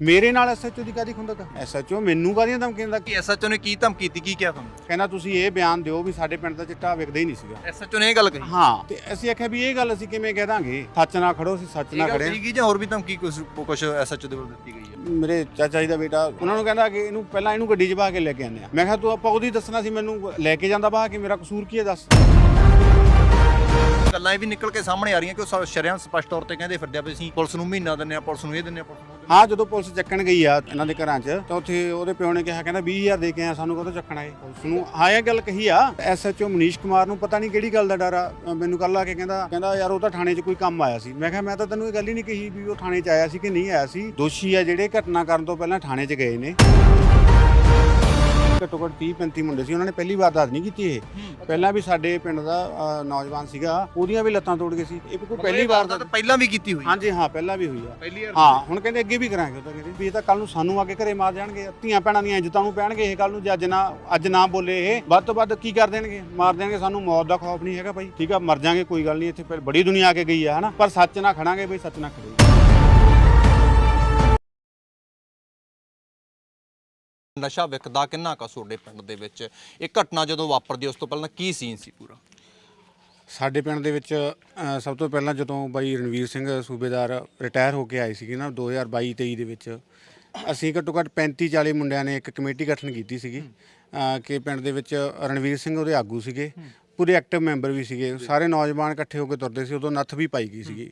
ਮੇਰੇ ਨਾਲ ਐਸਐਚਓ ਦੀ ਕਾਦੀ ਖੁੰਦਕ ਐਸਐਚਓ ਮੈਨੂੰ ਕਾਦੀਆਂ ਧਮਕੀਆਂ ਦਾ ਕਿ ਐਸਐਚਓ ਨੇ ਕੀ ਧਮਕੀ ਦਿੱਤੀ ਕੀ ਕਿਹਾ ਤੁਹਾਨੂੰ? ਕਹਿੰਦਾ ਤੁਸੀਂ ਇਹ ਬਿਆਨ ਦਿਓ ਵੀ ਸਾਡੇ ਪਿੰਡ ਦਾ ਚਿੱਟਾ ਵਿਕਦਾ ਹੀ ਨਹੀਂ ਸੀਗਾ। ਐਸਐਚਓ ਨੇ ਇਹ ਗੱਲ ਕਹੀ? ਹਾਂ ਤੇ ਅਸੀਂ ਆਖਿਆ ਵੀ ਇਹ ਗੱਲ ਅਸੀਂ ਕਿਵੇਂ ਕਹਿ ਦਾਂਗੇ? ਸੱਚ ਨਾ ਖੜੋ ਅਸੀਂ ਸੱਚ ਇਹ ਨਾ ਗੱਲ ਖੜੇ ਸੀਗੀ ਜਾਂ ਹੋਰ ਵੀ ਧਮਕੀ ਕੁਝ ਕੁਝ ਐਸਐਚਓ ਦੇ ਵੱਲੋਂ ਦਿੱਤੀ ਗਈ ਹੈ? ਮੇਰੇ ਚਾਚਾ ਜੀ ਦਾ ਬੇਟਾ ਉਹਨਾਂ ਨੂੰ ਕਹਿੰਦਾ ਕਿ ਇਹਨੂੰ ਪਹਿਲਾਂ ਇਹਨੂੰ ਗੱਡੀ 'ਚ ਬਹਾ ਕੇ ਲੈ ਕੇ ਆਉਂਦੇ ਆ। ਮੈਂ ਕਿਹਾ ਤੂੰ ਆਪਾਂ ਉਹਦੀ ਦੱਸਣਾ ਸੀ ਮੈਨੂੰ ਲੈ ਕੇ ਜਾਂਦਾ ਬਹਾ ਕੇ ਮੇਰਾ ਕਸੂਰ ਕੀ ਹੈ ਦੱਸ? ਗੱਲਾਂ ਇਹ ਵੀ ਨਿਕਲ ਕੇ ਸਾਹਮਣੇ ਆ ਰਹੀਆਂ ਕਿ ਉਹ ਸ਼ਰਿਆਂ ਸਪਸ਼ਟ ਤੌਰ ਤੇ ਕਹਿੰਦੇ ਫਿਰਦੇ ਆ ਵੀ ਅਸੀਂ ਪੁਲਿਸ ਨੂੰ ਮਹੀਨਾ ਦਿੰਨੇ ਆ ਪੁਲਿਸ ਨੂੰ ਇਹ ਦਿੰਨੇ ਆ ਪੁਲਿਸ ਨੂੰ ਹਾਂ, ਜਦੋਂ ਪੁਲਿਸ ਚੱਕਣ ਗਈ ਆ ਇਹਨਾਂ ਦੇ ਘਰਾਂ 'ਚ, ਤਾਂ ਉੱਥੇ ਉਹਦੇ ਪਿਓ ਨੇ ਕਿਹਾ, ਕਹਿੰਦਾ 20000 ਦੇ ਕੇ ਆ ਸਾਨੂੰ ਕਦੋਂ ਚੱਕਣਾ ਹੈ ਪੁਲਿਸ ਨੂੰ? ਹਾਂ, ਇਹ ਗੱਲ ਕਹੀ ਆ। ਐਸਐਚਓ ਮਨੀਸ਼ ਕੁਮਾਰ ਨੂੰ ਪਤਾ ਨਹੀਂ ਕਿਹੜੀ ਗੱਲ ਦਾ ਡਰ ਆ। ਮੈਨੂੰ ਕੱਲ ਆ ਕੇ ਕਹਿੰਦਾ ਕਹਿੰਦਾ, ਯਾਰ, ਉਹ ਤਾਂ ਥਾਣੇ 'ਚ ਕੋਈ ਕੰਮ ਆਇਆ ਸੀ। ਮੈਂ ਕਿਹਾ, ਮੈਂ ਤਾਂ ਤੈਨੂੰ ਇਹ ਗੱਲ ਹੀ ਨਹੀਂ ਕਹੀ ਵੀ ਉਹ ਥਾਣੇ 'ਚ ਆਇਆ ਸੀ ਕਿ ਨਹੀਂ ਆਇਆ ਸੀ। ਦੋਸ਼ੀ ਆ ਜਿਹੜੇ ਘਟਨਾ ਕਰਨ ਤੋਂ ਪਹਿਲਾਂ ਥਾਣੇ 'ਚ ਗਏ ਨੇ। ਘੱਟੋ ਘੱਟ 30 35 ਮੁੰਡੇ ਸੀ ਉਹਨਾਂ ਨੇ ਪਹਿਲੀ ਵਾਰ ਦੱਸ ਨਹੀਂ ਕੀਤੀ ਇਹ। ਪਹਿਲਾਂ ਵੀ ਸਾਡੇ ਪਿੰਡ ਦਾ ਅ, ਨੌਜਵਾਨ ਸੀਗਾ ਉਹਦੀਆਂ ਵੀ ਲੱਤਾਂ ਤੋੜ ਗਏ ਸੀ। ਇਹ ਕੋਈ ਪਹਿਲੀ ਵਾਰ ਦਾ ਤਾਂ ਪਹਿਲਾਂ ਵੀ ਕੀਤੀ ਹੋਈ। ਹਾਂਜੀ ਹਾਂ ਪਹਿਲਾਂ ਵੀ ਹੋਈ ਆ। ਪਹਿਲੀ ਵਾਰ ਹਾਂ ਹੁਣ ਕਹਿੰਦੇ ਅੱਗੇ ਵੀ ਕਰਾਂਗੇ ਉਹ ਤਾਂ ਕਹਿੰਦੇ ਵੀ ਇਹ ਤਾਂ ਕੱਲ ਨੂੰ ਸਾਨੂੰ ਆ ਕੇ ਘਰੇ ਮਾਰ ਜਾਣਗੇ ਧੀਆਂ ਭੈਣਾਂ ਦੀਆਂ ਇੱਜ਼ਤਾਂ ਨੂੰ ਪੈਣਗੇ ਇਹ ਕੱਲ ਨੂੰ ਜੇ ਅੱਜ ਨਾ ਅੱਜ ਨਾ ਬੋਲੇ ਇਹ ਵੱਧ ਤੋਂ ਵੱਧ ਕੀ ਕਰ ਦੇਣਗੇ? ਮਾਰ ਦੇਣਗੇ ਸਾਨੂੰ ਮੌਤ ਦਾ ਖੌਫ ਨਹੀਂ ਹੈਗਾ ਭਾਈ। ਠੀਕ ਆ ਮਰ ਜਾਾਂਗੇ ਕੋਈ ਗੱਲ ਨਹੀਂ ਇੱਥੇ ਫਿਰ ਬੜੀ ਦੁਨੀਆ ਆ ਕੇ ਗਈ ਆ ਹਨਾ? ਪਰ ਸੱਚ ਨਾ ਖੜਾਂਗੇ ਬਈ ਸੱਚ ਨਾ ਖੜੇ ਨਸ਼ਾ ਵਿਕਦਾ ਕਿੰਨਾ ਕਾ ਤੁਹਾਡੇ ਪਿੰਡ ਦੇ ਵਿੱਚ? ਇਹ ਘਟਨਾ ਜਦੋਂ ਵਾਪਰਦੀ ਉਸ ਤੋਂ ਪਹਿਲਾਂ ਕੀ ਸੀਨ ਸੀ ਪੂਰਾ? ਸਾਡੇ ਪਿੰਡ ਦੇ ਵਿੱਚ ਅ, ਸਭ ਤੋਂ ਪਹਿਲਾਂ ਜਦੋਂ ਬਾਈ ਰਣਵੀਰ ਸਿੰਘ ਸੂਬੇਦਾਰ ਰਿਟਾਇਰ ਹੋ ਕੇ ਆਏ ਸੀਗੇ ਨਾ 2022 23 ਦੇ ਵਿੱਚ ਅਸੀਂ ਘੱਟੋ ਘੱਟ 35 40 ਮੁੰਡਿਆਂ ਨੇ ਇੱਕ ਕਮੇਟੀ ਗਠਨ ਕੀਤੀ ਸੀਗੀ। ਅ, ਕਿ ਪਿੰਡ ਦੇ ਵਿੱਚ ਰਣਵੀਰ ਸਿੰਘ ਉਹਦੇ ਆਗੂ ਸੀਗੇ ਪੂਰੇ ਐਕਟਿਵ ਮੈਂਬਰ ਵੀ ਸੀਗੇ ਸਾਰੇ ਨੌਜਵਾਨ ਇਕੱਠੇ ਹੋ ਕੇ ਤੁਰਦੇ ਸੀ ਉਦੋਂ ਨੱਥ ਵੀ ਪਾਈ ਗਈ ਸੀਗੀ।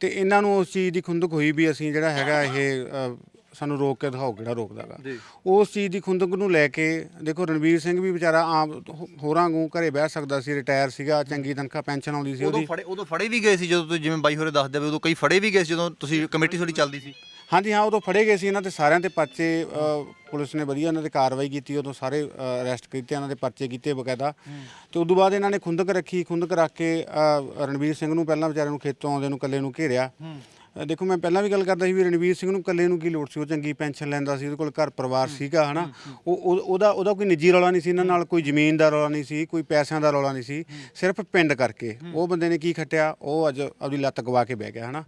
ਤੇ ਇਹਨਾਂ ਨੂੰ ਉਸ ਚੀਜ਼ ਦੀ ਖੁੰਦਕ ਹੋਈ ਵੀ ਅਸੀਂ ਜਿਹੜਾ ਹੈਗਾ ਇਹ ਅ, ਸਾਨੂੰ ਰੋਕ ਕੇ ਦਿਖਾਓ ਕਿਹੜਾ ਰੋਕਦਾਗਾ ਜੀ। ਉਸ ਚੀਜ਼ ਦੀ ਖੁੰਦਕ ਨੂੰ ਲੈ ਕੇ ਦੇਖੋ ਰਣਵੀਰ ਸਿੰਘ ਵੀ ਵਿਚਾਰਾ ਆਮ ਹੋ- ਹੋਰਾਂ ਵਾਂਗੂ ਘਰੇ ਬਹਿ ਸਕਦਾ ਸੀ ਰਿਟਾਇਰ ਸੀਗਾ ਚੰਗੀ ਤਨਖਾਹ ਪੈਨਸ਼ਨ ਆਉਂਦੀ ਸੀ ਉਦੋਂ ਉਹਦੀ। ਫੜੇ ਉਦੋਂ ਫੜੇ ਵੀ ਗਏ ਸੀ ਜਦੋਂ ਤੁਸੀਂ ਜਿਵੇਂ ਬਾਈ ਹੋਰੇ ਦੱਸਦੇ ਵੀ ਉਦੋਂ ਕਈ ਫੜੇ ਵੀ ਗਏ ਸੀ ਜਦੋਂ ਤੁਸੀਂ ਕਮੇਟੀ ਤੁਹਾਡੀ ਚੱਲਦੀ ਸੀ? ਹਾਂਜੀ ਹਾਂ ਉਦੋਂ ਫੜੇ ਗਏ ਸੀ ਇਹਨਾਂ ਤੇ ਸਾਰਿਆਂ ਤੇ ਪਰਚੇ ਅ, ਪੁਲਿਸ ਨੇ ਵਧੀਆ ਇਹਨਾਂ ਤੇ ਕਾਰਵਾਈ ਕੀਤੀ ਉਦੋਂ ਸਾਰੇ ਅਰੈਸਟ ਕੀਤੇ ਇਹਨਾਂ ਦੇ ਪਰਚੇ ਕੀਤੇ ਬਕਾਇਦਾ। ਤੇ ਉਦੋਂ ਬਾਅਦ ਇਹਨਾਂ ਨੇ ਖੁੰਦਕ ਰੱਖੀ ਖੁੰਦਕ ਰੱਖ ਕੇ ਅ, ਰਣਵੀਰ ਸਿੰਘ ਨੂੰ ਪਹਿਲਾਂ ਵਿਚਾਰੇ ਨੂੰ ਖੇਤੋਂ ਆਉਂਦੇ ਨੂੰ ਇਕੱਲੇ ਨੂੰ ਘੇਰਿਆ। ਦੇਖੋ ਮੈਂ ਪਹਿਲਾਂ ਵੀ ਗੱਲ ਕਰਦਾ ਸੀ ਵੀ ਰਣਵੀਰ ਸਿੰਘ ਨੂੰ ਇਕੱਲੇ ਨੂੰ ਕੀ ਲੋੜ ਸੀ? ਉਹ ਚੰਗੀ ਪੈਨਸ਼ਨ ਲੈਂਦਾ ਸੀ ਉਹਦੇ ਕੋਲ ਘਰ ਪਰਿਵਾਰ ਸੀਗਾ ਹਨਾ? ਉਹ ਉਹ- ਉਹਦਾ ਉਹਦਾ ਕੋਈ ਨਿੱਜੀ ਰੌਲਾ ਨਹੀਂ ਸੀ ਇਹਨਾਂ ਨਾਲ ਕੋਈ ਜ਼ਮੀਨ ਦਾ ਰੌਲਾ ਨਹੀਂ ਸੀ ਕੋਈ ਪੈਸਿਆਂ ਦਾ ਰੌਲਾ ਨਹੀਂ ਸੀ। ਸਿਰਫ ਪਿੰਡ ਕਰਕੇ। ਉਹ ਬੰਦੇ ਨੇ ਕੀ ਖੱਟਿਆ? ਉਹ ਅੱਜ ਆਪਦੀ ਲੱਤ ਗਵਾ ਕੇ ਬਹਿ ਗਿਆ ਹਨਾ?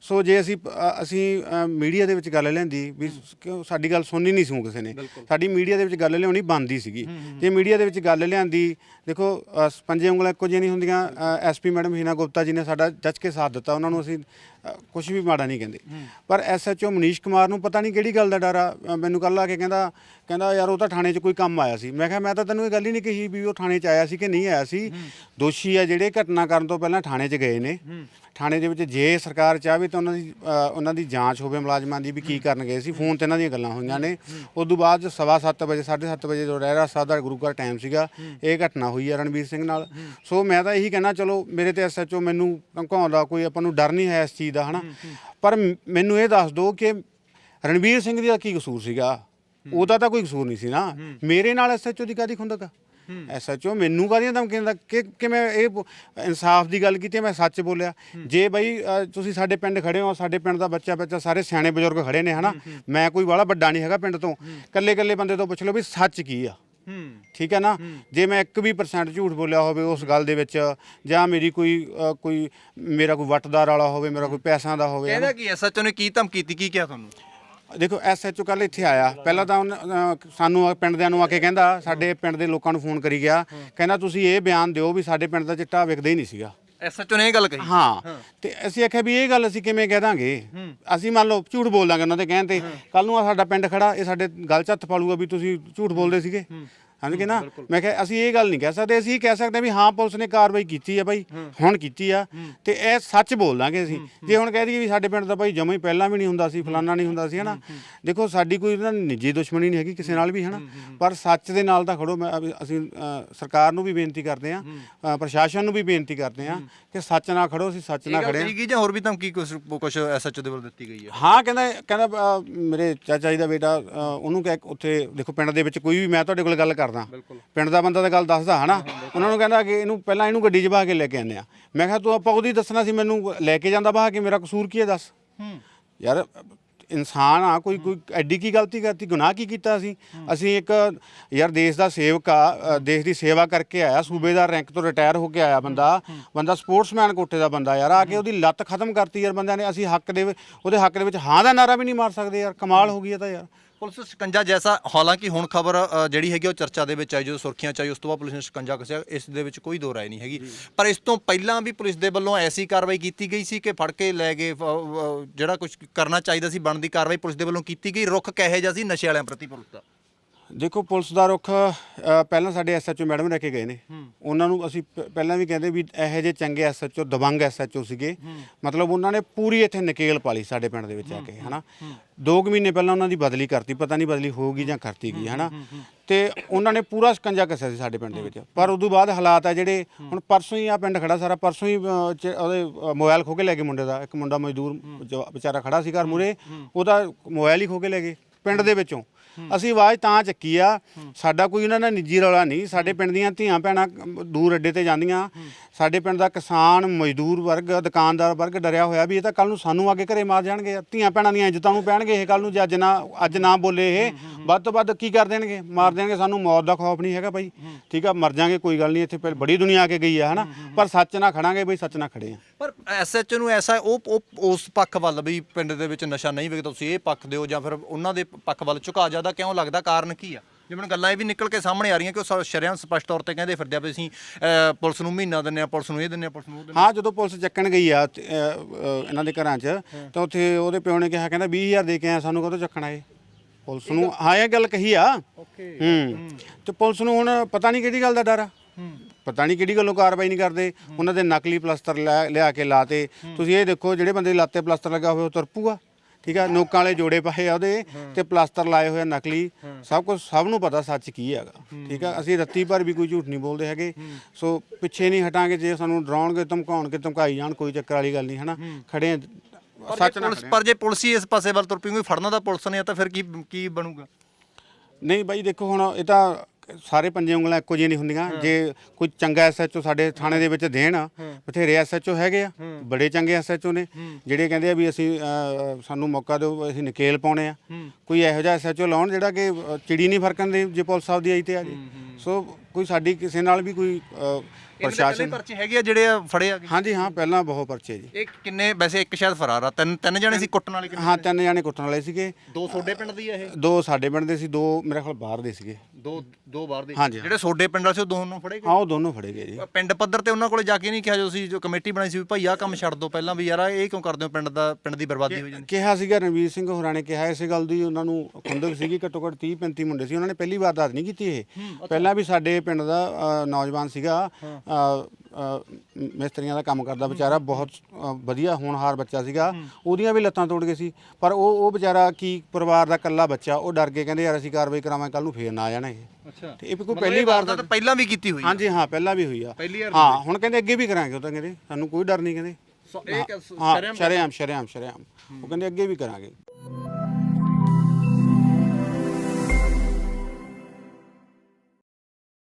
ਸੋ ਜੇ ਅਸੀਂ ਅ, ਅਸੀਂ ਮੀਡੀਆ ਦੇ ਵਿੱਚ ਗੱਲ ਲੈਂਦੀ ਵੀ ਸ- ਕਿਉਂ ਸਾਡੀ ਗੱਲ ਸੁਣਨੀ ਨਹੀਂ ਸੀ ਕਿਸੇ ਨੇ। ਸਾਡੀ ਮੀਡੀਆ ਦੇ ਵਿੱਚ ਗੱਲ ਲਿਆਉਣੀ ਬੰਦੀ ਸੀਗੀ। ਜੇ ਮੀਡੀਆ ਦੇ ਵਿੱਚ ਗੱਲ ਲਿਆਂਦੀ ਦੇਖੋ ਅ, ਪੰਜੇ ਉਂਗਲਾਂ ਇੱਕੋ ਜਿਹੀਆਂ ਨਹੀਂ ਹੁੰਦੀਆਂ ਐਸਪੀ ਮੈਡਮ ਹੀਨਾ ਗੁਪਤਾ ਜੀ ਨੇ ਸਾਡਾ ਜੱਜ ਕੇ ਸਾਥ ਦਿੱਤਾ। ਉਹਨਾਂ ਨੂੰ ਅਸੀਂ ਕੁਝ ਵੀ ਮਾੜਾ ਨਹੀਂ ਕਹਿੰਦੇ। ਪਰ ਐਸਐਚਓ ਮਨੀਸ਼ ਕੁਮਾਰ ਨੂੰ ਪਤਾ ਨਹੀਂ ਕਿਹੜੀ ਗੱਲ ਦਾ ਡਰ ਆ। ਅ, ਮੈਨੂੰ ਕੱਲ ਆ ਕੇ ਕਹਿੰਦਾ ਕਹਿੰਦਾ ਯਾਰ ਉਹ ਤਾਂ ਥਾਣੇ 'ਚ ਕੋਈ ਕੰਮ ਆਇਆ ਸੀ। ਮੈਂ ਕਿਹਾ ਮੈਂ ਤਾਂ ਤੈਨੂੰ ਇਹ ਗੱਲ ਹੀ ਨਹੀਂ ਕਹੀ ਵੀ ਉਹ ਥਾਣੇ 'ਚ ਆਇਆ ਸੀ ਕਿ ਨਹੀਂ ਆਇਆ ਸੀ। ਦੋਸ਼ੀ ਆ ਜਿਹੜੇ ਘਟਨਾ ਕਰਨ ਤੋਂ ਪਹਿਲਾਂ ਥਾਣੇ 'ਚ ਗਏ ਨੇ। ਥਾਣੇ ਦੇ ਵਿੱਚ ਜੇ ਸਰਕਾਰ ਚਾਹਵੇ ਤਾਂ ਉਹਨਾਂ ਦੀ ਅ, ਉਹਨਾਂ ਦੀ ਜਾਂਚ ਹੋਵੇ ਮੁਲਾਜ਼ਮਾਂ ਦੀ ਵੀ ਕੀ ਕਰਨ ਗਏ ਸੀ। ਫੋਨ ਤੇ ਇਹਨਾਂ ਦੀਆਂ ਗੱਲਾਂ ਹੋਈਆਂ ਨੇ। ਉਸ ਤੋਂ ਬਾਅਦ 'ਚ ਸਵਾ ਸੱਤ ਵਜੇ 7:30 ਵਜੇ ਜੋ ਰਹਿਰਾ ਸਾਹਿਬ ਦਾ ਗੁਰੂ ਘਰ ਟਾਈਮ ਸੀਗਾ। ਇਹ ਘਟਨਾ ਹੋਈ ਹੈ ਰਣਵੀਰ ਸਿੰਘ ਨਾਲ। ਸੋ ਮੈਂ ਤਾਂ ਇਹੀ ਕਹਿਣਾ ਚਲੋ ਮੇਰੇ ਤੇ ਐਸਐਚਓ ਮੈਨੂੰ ਧਮਕਾਉਂਦਾ ਕੋਈ ਆਪਾਂ ਨੂੰ ਡਰ ਨਹੀਂ ਹੈ ਇਸ ਚੀਜ਼ ਦਾ ਹਨਾ? ਪਰ ਮ- ਮੈਨੂੰ ਇਹ ਦੱਸ ਦਿਓ ਕਿ ਰਣਵੀਰ ਸਿੰਘ ਦਾ ਕੀ ਕਸੂਰ ਸੀਗਾ? ਉਹਦਾ ਤਾਂ ਕੋਈ ਕਸੂਰ ਨਹੀਂ ਸੀ ਨਾ। ਮੇਰੇ ਨਾਲ ਐਸਐਚਓ ਦੀ ਕਾਦੀ ਖੁੰਦਕ ਆ? ਐਸਐਚਓ ਮੈਨੂੰ ਕਾਦੀਆਂ ਧਮਕੀਆਂ ਦਾ ਕਿ ਕਿ ਮੈਂ ਇਹ ਇਨਸਾਫ ਦੀ ਗੱਲ ਕੀਤੀ ਮੈਂ ਸੱਚ ਬੋਲਿਆ। ਜੇ ਬਈ ਤੁਸੀਂ ਸਾਡੇ ਪਿੰਡ ਖੜੇ ਹੋ ਸਾਡੇ ਪਿੰਡ ਦਾ ਬੱਚਾ ਬੱਚਾ ਸਾਰੇ ਸਿਆਣੇ ਬਜ਼ੁਰਗ ਖੜੇ ਨੇ ਹਨਾ? ਮੈਂ ਕੋਈ ਵਾਲਾ ਵੱਡਾ ਨਹੀਂ ਹੈਗਾ ਪਿੰਡ ਤੋਂ। ਕੱਲੇ ਕੱਲੇ ਬੰਦੇ ਤੋਂ ਪੁੱਛ ਲਓ ਵੀ ਸੱਚ ਕੀ ਆ। ਠੀਕ ਹੈ ਨਾ? ਜੇ ਮੈਂ 1 ਵੀ percent ਝੂਠ ਬੋਲਿਆ ਹੋਵੇ ਉਸ ਗੱਲ ਦੇ ਵਿੱਚ ਜਾਂ ਮੇਰੀ ਕੋਈ ਕੋਈ ਮੇਰਾ ਕੋਈ ਵੱਟਦਾਰ ਵਾਲਾ ਹੋਵੇ ਮੇਰਾ ਕੋਈ ਪੈਸਿਆਂ ਦਾ ਹੋਵੇ ਕਹਿੰਦਾ ਕਿ ਐਸਐਚਓ ਨੇ ਕੀ ਧਮਕੀ ਦਿੱਤੀ? ਕੀ ਕਿਹਾ ਤੁਹਾਨੂੰ? ਦੇਖੋ ਐਸਐਚਓ ਕੱਲ ਇੱਥੇ ਆਇਆ। ਪਹਿਲਾਂ ਤਾਂ ਉਹਨੇ, ਸਾਨੂੰ ਆ- ਪਿੰਡ ਦਿਆਂ ਨੂੰ ਆ ਕੇ ਕਹਿੰਦਾ ਸਾਡੇ ਪਿੰਡ ਦੇ ਲੋਕਾਂ ਨੂੰ ਫੋਨ ਕਰੀ ਗਿਆ। ਕਹਿੰਦਾ ਤੁਸੀਂ ਇਹ ਬਿਆਨ ਦਿਓ ਵੀ ਸਾਡੇ ਪਿੰਡ ਦਾ ਚਿੱਟਾ ਵਿਕਦਾ ਹੀ ਨਹੀਂ ਸੀਗਾ। ਐਸਐਚਓ ਨੇ ਇਹ ਗੱਲ ਕਹੀ? ਹਾਂ। ਤੇ ਅਸੀਂ ਆਖਿਆ ਵੀ ਇਹ ਗੱਲ ਅਸੀਂ ਕਿਵੇਂ ਕਹਿ ਦਾਂਗੇ? ਅਸੀਂ ਮੰਨ ਲਓ ਝੂਠ ਬੋਲ ਦਾਂਗੇ ਉਹਨਾਂ ਦੇ ਕਹਿਣ ਤੇ। ਕੱਲ ਨੂੰ ਸਾਡਾ ਪਿੰਡ ਖੜਾ ਇਹ ਸਾਡੇ ਗੱਲ 'ਚ ਹੱਥ ਪਾਲੂਗਾ ਵੀ ਤੁਸੀਂ ਝੂਠ ਬੋਲਦੇ ਸੀਗੇ। ਹਾਂਜੀ ਕਿ ਨਾ? ਮੈਂ ਕਿਹਾ ਅਸੀਂ ਇਹ ਗੱਲ ਨਹੀਂ ਕਹਿ ਸਕਦੇ ਅਸੀਂ ਇਹ ਕਹਿ ਸਕਦੇ ਵੀ ਹਾਂ ਪੁਲਿਸ ਨੇ ਕਾਰਵਾਈ ਕੀਤੀ ਆ ਬਾਈ ਹੁਣ ਕੀਤੀ ਆ। ਤੇ ਇਹ ਸੱਚ ਬੋਲ ਦਾਂਗੇ ਅਸੀਂ। ਜੇ ਹੁਣ ਕਹਿ ਦਈਏ ਵੀ ਸਾਡੇ ਪਿੰਡ ਦਾ ਬਾਈ ਜਮਾ ਹੀ ਪਹਿਲਾਂ ਵੀ ਨਹੀਂ ਹੁੰਦਾ ਸੀ ਫਲਾਨਾ ਨਹੀਂ ਹੁੰਦਾ ਸੀ ਹਨਾ? ਦੇਖੋ ਸਾਡੀ ਕੋਈ ਨਾ ਨਿੱਜੀ ਦੁਸ਼ਮਣੀ ਨਹੀਂ ਹੈਗੀ ਕਿਸੇ ਨਾਲ ਵੀ ਹਨਾ? ਪਰ ਸੱਚ ਦੇ ਨਾਲ ਤਾਂ ਖੜੋ ਮੈਂ ਅਸੀਂ ਸਰਕਾਰ ਨੂੰ ਵੀ ਬੇਨਤੀ ਕਰਦੇ ਆ ਪ੍ਰਸ਼ਾਸਨ ਨੂੰ ਵੀ ਬੇਨਤੀ ਕਰਦੇ ਆ ਕਿ ਸੱਚ ਨਾਲ ਖੜੋ ਅਸੀਂ ਸੱਚ ਨਾਲ ਖੜੇ ਆ ਜਾਂ ਹੋਰ ਵੀ ਧਮਕੀ ਕੁਝ ਕੁਝ ਐਸਐਚਓ ਦੇ ਵੱਲੋਂ ਦਿੱਤੀ ਗਈ ਹੈ? ਹਾਂ ਕਹਿੰਦਾ ਕਹਿੰਦਾ ਮੇਰੇ ਚਾਚਾ ਜੀ ਦਾ ਬੇਟਾ ਉਹਨੂੰ ਕਹਿ ਉੱਥੇ ਦੇਖੋ ਪਿੰਡ ਦੇ ਵਿੱਚ ਕੋਈ ਵੀ ਮੈਂ ਤੁਹਾਡੇ ਕੋਲ ਗੱਲ ਕਰਦਾ ਪਿੰਡ ਦਾ ਬੰਦਾ ਤਾਂ ਗੱਲ ਦੱਸਦਾ ਹਨਾ? ਉਹਨਾਂ ਨੂੰ ਕਹਿੰਦਾ ਕਿ ਇਹਨੂੰ ਪਹਿਲਾਂ ਇਹਨੂੰ ਗੱਡੀ 'ਚ ਬਹਾ ਕੇ ਲੈ ਕੇ ਆਉਂਦੇ ਆ। ਮੈਂ ਕਿਹਾ ਤੂੰ ਆਪਾਂ ਉਹਦੀ ਦੱਸਣਾ ਸੀ ਮੈਨੂੰ ਲੈ ਕੇ ਜਾਂਦਾ ਬਹਾ ਕੇ ਮੇਰਾ ਕਸੂਰ ਕੀ ਹੈ ਦੱਸ? ਯਾਰ ਇਨਸਾਨ ਆ ਕੋਈ ਕੋਈ ਐਡੀ ਕੀ ਗਲਤੀ ਕਰਤੀ ਗੁਨਾਹ ਕੀ ਕੀਤਾ ਅਸੀਂ? ਅਸੀਂ ਇੱਕ ਯਾਰ ਦੇਸ਼ ਦਾ ਸੇਵਕ ਆ ਦੇਸ਼ ਦੀ ਸੇਵਾ ਕਰਕੇ ਆਇਆ ਸੂਬੇਦਾਰ ਰੈਂਕ ਤੋਂ ਰਿਟਾਇਰ ਹੋ ਕੇ ਆਇਆ ਬੰਦਾ। ਬੰਦਾ ਸਪੋਰਟਸਮੈਨ ਕੋਟੇ ਦਾ ਬੰਦਾ ਯਾਰ ਆ ਕੇ ਉਹਦੀ ਲੱਤ ਖਤਮ ਕਰਤੀ ਯਾਰ ਬੰਦਿਆਂ ਨੇ। ਅਸੀਂ ਹੱਕ ਦੇ ਉਹਦੇ ਹੱਕ ਦੇ ਵਿੱਚ ਹਾਂ ਦਾ ਨਾਰਾ ਵੀ ਨਹੀਂ ਮਾਰ ਸਕਦੇ ਯਾਰ ਕਮਾਲ ਹੋ ਗਈ ਇਹ ਤਾਂ ਯਾਰ। ਪੁਲਿਸ ਸ਼ਿਕੰਜਾ ਜੈਸਾ ਹਾਲਾਂਕਿ ਹੁਣ ਖਬਰ ਜਿਹੜੀ ਹੈਗੀ ਉਹ ਚਰਚਾ ਦੇ ਵਿੱਚ ਆਈ ਜਦੋਂ ਸੁਰਖੀਆਂ ਚਾਈ ਉਸ ਤੋਂ ਬਾਅਦ ਪੁਲਿਸ ਨੇ ਸ਼ਿਕੰਜਾ ਕੱਸਿਆ। ਇਸ ਦੇ ਵਿੱਚ ਕੋਈ ਦੋ ਰਾਏ ਨਹੀਂ ਹੈਗੀ। ਪਰ ਇਸ ਤੋਂ ਪਹਿਲਾਂ ਵੀ ਪੁਲਿਸ ਦੇ ਵੱਲੋਂ ਐਸੀ ਕਾਰਵਾਈ ਕੀਤੀ ਗਈ ਸੀ ਕਿ ਫੜ ਕੇ ਲੈ ਗਏ ਜਿਹੜਾ ਕੁਝ ਕਰਨਾ ਚਾਹੀਦਾ ਸੀ ਬਣਦੀ ਕਾਰਵਾਈ ਪੁਲਿਸ ਦੇ ਵੱਲੋਂ ਕੀਤੀ ਗਈ। ਰੁਖ ਕਹੇ ਜਿਹਾ ਸੀ? ਨਸ਼ੇ ਵਾਲਿਆਂ ਪ੍ਰਤੀ ਪੁਲਿਸ ਦਾ ਦੇਖੋ ਪੁਲਿਸ ਦਾ ਰੁਖ ਅ, ਪਹਿਲਾਂ ਸਾਡੇ ਐਸਐਚਓ ਮੈਡਮ ਲੈ ਕੇ ਗਏ ਨੇ। ਉਹਨਾਂ ਨੂੰ ਅਸੀਂ ਪ- ਪਹਿਲਾਂ ਵੀ ਕਹਿੰਦੇ ਵੀ ਇਹੋ ਜਿਹੇ ਚੰਗੇ ਐਸਐਚਓ ਦਬੰਗ ਐਸਐਚਓ ਸੀਗੇ। ਮਤਲਬ ਉਹਨਾਂ ਨੇ ਪੂਰੀ ਇੱਥੇ ਨਕੇਲ ਪਾਲੀ ਸਾਡੇ ਪਿੰਡ ਦੇ ਵਿੱਚ ਆ ਕੇ ਹਨਾ। 2 ਮਹੀਨੇ ਪਹਿਲਾਂ ਉਹਨਾਂ ਦੀ ਬਦਲੀ ਕਰਤੀ ਪਤਾ ਨਹੀਂ ਬਦਲੀ ਹੋਊਗੀ ਜਾਂ ਕਰਤੀ ਗਈ ਹਨਾ। ਤੇ ਉਹਨਾਂ ਨੇ ਪੂਰਾ ਸਕੰਜਾ ਕੱਸਿਆ ਸੀ ਸਾਡੇ ਪਿੰਡ ਦੇ ਵਿੱਚ। ਪਰ ਉਦੋਂ ਬਾਅਦ ਹਾਲਾਤ ਆ ਜਿਹੜੇ ਹੁਣ ਪਰਸੋਂ ਹੀ ਆ ਪਿੰਡ ਖੜਾ ਸਾਰਾ ਪਰਸੋਂ ਹੀ ਅ, ਚ- ਉਹਦੇ ਅ, ਮੋਬਾਈਲ ਖੋ ਕੇ ਲੈ ਗਏ ਮੁੰਡੇ ਦਾ। ਇੱਕ ਮੁੰਡਾ ਮਜ਼ਦੂਰ ਜੋ ਵਿਚਾਰਾ ਖੜਾ ਸੀ ਘਰ ਮੂਰੇ ਉਹਦਾ ਮੋਬਾਈਲ ਹੀ ਖੋ ਕੇ ਲੈ ਗਏ ਪਿੰਡ ਦੇ ਵਿੱਚੋਂ। ਅਸੀਂ ਆਵਾਜ਼ ਤਾਂ ਚੱਕੀ ਆ। ਸਾਡਾ ਕੋਈ ਉਹਨਾਂ ਨਾਲ ਨਿੱਜੀ ਰੌਲਾ ਨਹੀਂ। ਸਾਡੇ ਪਿੰਡ ਦੀਆਂ ਧੀਆਂ ਭੈਣਾਂ ਦੂਰ ਅੱਡੇ ਤੇ ਜਾਂਦੀਆਂ। ਸਾਡੇ ਪਿੰਡ ਦਾ ਕਿਸਾਨ ਮਜ਼ਦੂਰ ਵਰਗ ਦੁਕਾਨਦਾਰ ਵਰਗ ਡਰਿਆ ਹੋਇਆ ਵੀ ਇਹ ਤਾਂ ਕੱਲ ਨੂੰ ਸਾਨੂੰ ਆ ਕੇ ਘਰੇ ਮਾਰ ਜਾਣਗੇ। ਧੀਆਂ ਭੈਣਾਂ ਦੀਆਂ ਇੱਜ਼ਤਾਂ ਨੂੰ ਪੈਣਗੇ। ਇਹ ਕੱਲ ਨੂੰ ਜੇ ਅੱਜ ਨਾ ਅੱਜ ਨਾ ਬੋਲੇ ਇਹ। ਵੱਧ ਤੋਂ ਵੱਧ ਕੀ ਕਰ ਦੇਣਗੇ? ਮਾਰ ਦੇਣਗੇ ਸਾਨੂੰ। ਮੌਤ ਦਾ ਖੌਫ ਨਹੀਂ ਹੈਗਾ ਭਾਈ। ਠੀਕ ਆ ਮਰ ਜਾਾਂਗੇ ਕੋਈ ਗੱਲ ਨਹੀਂ। ਇੱਥੇ ਪਹਿਲ ਬੜੀ ਦੁਨੀਆ ਆ ਕੇ ਗਈ ਆ ਹਨਾ। ਪਰ ਸੱਚ ਨਾਲ ਖੜਾਂਗੇ ਬਈ ਸੱਚ ਨਾਲ ਖੜੇ ਆ। ਪਰ ਐਸਐਚਓ ਨੂੰ ਐਸਾ ਉਹ ਉਹ ਉਸ ਪੱਖ ਵੱਲ ਵੀ ਪਿੰਡ ਦੇ ਵਿੱਚ ਨਸ਼ਾ ਨਹੀਂ ਵਿਕਦਾ ਤੁਸੀਂ ਇਹ ਪੱਖ ਦਿਓ ਜਾਂ ਫਿਰ ਉਹਨਾਂ ਦੇ ਪੱਖ ਵੱਲ ਝੁਕਾ ਜ਼ਿਆਦਾ ਕਿਉਂ ਲੱਗਦਾ ਕਾਰਨ ਕੀ ਆ? ਜਿਵੇਂ ਗੱਲਾਂ ਇਹ ਵੀ ਨਿਕਲ ਕੇ ਸਾਹਮਣੇ ਆ ਰਹੀਆਂ ਕਿ ਉਹ ਸ਼ਰਿਆਂ ਸਪਸ਼ਟ ਤੌਰ ਤੇ ਕਹਿੰਦੇ ਫਿਰਦੇ ਆ ਵੀ ਅਸੀਂ ਅਹ, ਪੁਲਿਸ ਨੂੰ ਮਹੀਨਾ ਦਿੰਨੇ ਆ ਪੁਲਿਸ ਨੂੰ ਇਹ ਦਿੰਨੇ ਆ ਪੁਲਿਸ ਨੂੰ ਉਹ ਹਾਂ ਜਦੋਂ ਪੁਲਿਸ ਚੱਕਣ ਗਈ ਆ ਇਹਨਾਂ ਦੇ ਘਰਾਂ 'ਚ ਤਾਂ ਉੱਥੇ ਉਹਦੇ ਪਿਓ ਨੇ ਕਿਹਾ ਕਹਿੰਦਾ 20000 ਦੇ ਕੇ ਆਇਆ ਸਾਨੂੰ ਕਦੋਂ ਚੱਕਣਾ ਏ ਪੁਲਿਸ ਨੂੰ ਹਾਂ ਇਹ ਗੱਲ ਕਹੀ ਆ। ਓਕੇ। ਹੂੰ। ਤੇ ਪੁਲਿਸ ਨੂੰ ਹੁਣ ਪਤਾ ਨਹੀਂ ਕਿਹੜੀ ਗੱਲ ਦਾ ਡਰ ਆ। ਪਤਾ ਨਹੀਂ ਕਿਹੜੀ ਗੱਲੋਂ ਕਾਰਵਾਈ ਨਹੀਂ ਕਰਦੇ। ਉਹਨਾਂ ਦੇ ਨਕਲੀ ਪਲਸਤਰ ਲੈ- ਲਿਆ ਕੇ ਲਾਤੇ। ਤੁਸੀਂ ਇਹ ਦੇਖੋ ਜਿਹੜੇ ਬੰਦੇ ਦੇ ਲਾਤੇ ਪਲਸਤਰ ਲੱਗਾ ਹੋਇਆ ਉਹ ਤੁਰਪੂਗਾ ਠੀਕ ਆ? ਨੋਕਾਂ ਵਾਲੇ ਜੋੜੇ ਪਾਏ ਆ ਉਹਦੇ ਤੇ ਪਲਸਤਰ ਲਾਏ ਹੋਏ ਆ ਨਕਲੀ। ਸਭ ਕੁਝ ਸਭ ਨੂੰ ਪਤਾ ਸੱਚ ਕੀ ਹੈਗਾ। ਠੀਕ ਆ? ਅਸੀਂ ਰੱਤੀ ਪਰ ਵੀ ਕੋਈ ਝੂਠ ਨਹੀਂ ਬੋਲਦੇ ਹੈਗੇ। ਸੋ ਪਿੱਛੇ ਨਹੀਂ ਹਟਾਂਗੇ ਜੇ ਸਾਨੂੰ ਡਰਾਉਣਗੇ ਧਮਕਾਉਣਗੇ ਧਮਕਾਈ ਜਾਣ ਕੋਈ ਚੱਕਰ ਵਾਲੀ ਗੱਲ ਨਹੀਂ ਹਨਾ? ਖੜੇ ਆ, ਸੱਚ ਨਾਲ ਪੁਲਿਸ ਪਰ ਜੇ ਪੁਲਿਸ ਹੀ ਇਸ ਪਾਸੇ ਵੱਲ ਤੁਰ ਪਈ ਫੜਨਾ ਤਾਂ ਪੁਲਿਸ ਨੇ ਆ ਤਾਂ ਫਿਰ ਕੀ ਕੀ ਬਣੂਗਾ? ਨਹੀਂ ਬਾਈ ਦੇਖੋ ਹੁਣ ਇਹ ਤਾਂ ਸਾਰੇ ਪੰਜੇ ਉਂਗਲਾਂ ਇੱਕੋ ਜਿਹੀਆਂ ਨਹੀਂ ਹੁੰਦੀਆਂ। ਜੇ ਕੋਈ ਚੰਗਾ ਐਸਐਚਓ ਸਾਡੇ ਥਾਣੇ ਦੇ ਵਿੱਚ ਦੇਣ ਬਥੇਰੇ ਐਸਐਚਓ ਹੈਗੇ ਆ ਬੜੇ ਚੰਗੇ ਐਸਐਚਓ ਨੇ ਜਿਹੜੇ ਕਹਿੰਦੇ ਆ ਵੀ ਅਸੀਂ ਅਹ, ਸਾਨੂੰ ਮੌਕਾ ਦਿਓ ਅਸੀਂ ਨਕੇਲ ਪਾਉਣੇ ਆ। ਕੋਈ ਇਹੋ ਜਿਹਾ ਐਸਐਚਓ ਲਾਉਣ ਜਿਹੜਾ ਕਿ ਅਹ, ਚਿੜੀ ਨਹੀਂ ਫਰਕਣ ਦੇ ਜੇ ਪੁਲਿਸ ਸਾਹਿਬ ਦੀ ਆਈ ਤੇ ਆ ਜੀ। ਸੋ ਕੋਈ ਸਾਡੀ ਕਿਸੇ ਨਾਲ ਵੀ ਕੋਈ ਪ੍ਰਸ਼ਾਸਨ ਪਰਚੇ ਹੈਗੇ ਆ ਜਿਹੜੇ ਆ ਫੜੇ ਆ ਹਾਂਜੀ ਹਾਂ ਪਹਿਲਾਂ ਬਹੁਤ ਪਰਚੇ ਜੀ। ਇਹ ਕਿੰਨੇ ਵੈਸੇ ਇੱਕ ਸ਼ਾਇਦ ਫਰਾਰ ਆ ਤਿੰਨ ਤਿੰਨ ਜਣੇ ਸੀ ਕੁੱਟਣ ਵਾਲੇ ਕਿੰਨੇ ਹਾਂ ਤਿੰਨ ਜਾਣੇ ਕੁੱਟਣ ਵਾਲੇ ਸੀਗੇ। ਦੋ ਤੁਹਾਡੇ ਪਿੰਡ ਦੀ ਆ ਇਹ? ਦੋ ਸਾਡੇ ਪਿੰਡ ਦੇ ਸੀ ਦੋ ਮੇਰੇ ਖਿਆਲ ਬਾਹਰ ਦੇ ਸੀਗੇ। ਦੋ ਦੋ ਬਾਹਰ ਦੇ। ਹਾਂਜੀ, ਹਾਂ। ਜਿਹੜੇ ਤੁਹਾਡੇ ਪਿੰਡ ਵਾਲੇ ਸੀ ਉਹ ਦੋਨੋਂ ਫੜੇ ਗਏ? ਹਾਂ ਉਹ ਦੋਨੋਂ ਫੜੇ ਗਏ ਜੀ। ਪਿੰਡ ਪੱਧਰ ਤੇ ਉਹਨਾਂ ਕੋਲੇ ਜਾ ਕੇ ਨਹੀਂ ਕਿਹਾ ਜੋ ਤੁਸੀਂ ਜੋ ਕਮੇਟੀ ਬਣਾਈ ਸੀ ਵੀ ਭਾਈ ਆਹ ਕੰਮ ਛੱਡ ਦਿਓ ਪਹਿਲਾਂ ਵੀ ਯਾਰ ਆਹ ਇਹ ਕਿਉਂ ਕਰਦੇ ਹੋ ਪਿੰਡ ਦਾ ਪਿੰਡ ਦੀ ਬਰਬਾਦੀ ਹੋ ਜਾਂਦੀ? ਕਿਹਾ ਸੀਗਾ ਰਣਵੀਰ ਸਿੰਘ ਹੋਰਾਂ ਨੇ ਕਿਹਾ ਇਸੇ ਗੱਲ ਦੀ ਉਹਨਾਂ ਨੂੰ ਖੁੰਦਕ ਸੀਗੀ ਘੱਟੋ ਘੱਟ 30 35 ਮੁੰਡੇ ਸੀ ਉਹਨਾਂ ਨੇ ਪਹਿਲੀ ਵਾਰ ਦਾਤ ਨਹੀਂ ਕੀਤੀ ਇਹ। ਪਹਿਲਾਂ ਵੀ ਸਾਡੇ ਪਿੰਡ ਦਾ ਅ, ਨੌਜਵਾਨ ਸੀਗਾ ਅ, ਅ, ਮਿਸਤਰੀਆਂ ਦਾ ਕੰਮ ਕਰਦਾ ਵਿਚਾਰਾ ਬਹੁਤ ਅ, ਵਧੀਆ ਹੋਣਹਾਰ ਬੱਚਾ ਸੀਗਾ। ਉਹਦੀਆਂ ਵੀ ਲੱਤਾਂ ਤੋੜ ਗਏ ਸੀ। ਪਰ ਉਹ ਉਹ ਵਿਚਾਰਾ ਕੀ ਪਰਿਵਾਰ ਦਾ ਇਕੱਲਾ ਬੱਚਾ ਉਹ ਡਰ ਕੇ ਕਹਿੰਦੇ ਯਾਰ ਅਸੀਂ ਕਾਰਵਾਈ ਕਰਾਵਾਂਗੇ ਕੱਲ ਨੂੰ ਫੇਰ ਨਾ ਆ ਜਾਣਾ ਇਹ। ਅੱਛਾ। ਤੇ ਇਹ ਵੀ ਕੋਈ ਪਹਿਲੀ ਵਾਰ ਦਾ ਤਾਂ ਪਹਿਲਾਂ ਵੀ ਕੀਤੀ ਹੋਈ ਆ। ਹਾਂਜੀ ਹਾਂ ਪਹਿਲਾਂ ਵੀ ਹੋਈ ਆ। ਪਹਿਲੀ ਵਾਰ ਹਾਂ ਹੁਣ ਕਹਿੰਦੇ ਅੱਗੇ ਵੀ ਕਰਾਂਗੇ ਉਹ ਤਾਂ ਕਹਿੰਦੇ ਸਾਨੂੰ ਕੋਈ ਡਰ ਨਹੀਂ ਕਹਿੰਦੇ। ਸੋ ਇਹ ਹਾਂ ਸ਼ਰੇਆਮ ਸ਼ਰੇਆਮ ਸ਼ਰੇਆਮ। ਉਹ ਕਹਿੰਦੇ ਅੱਗੇ ਵੀ ਕਰਾਂਗੇ।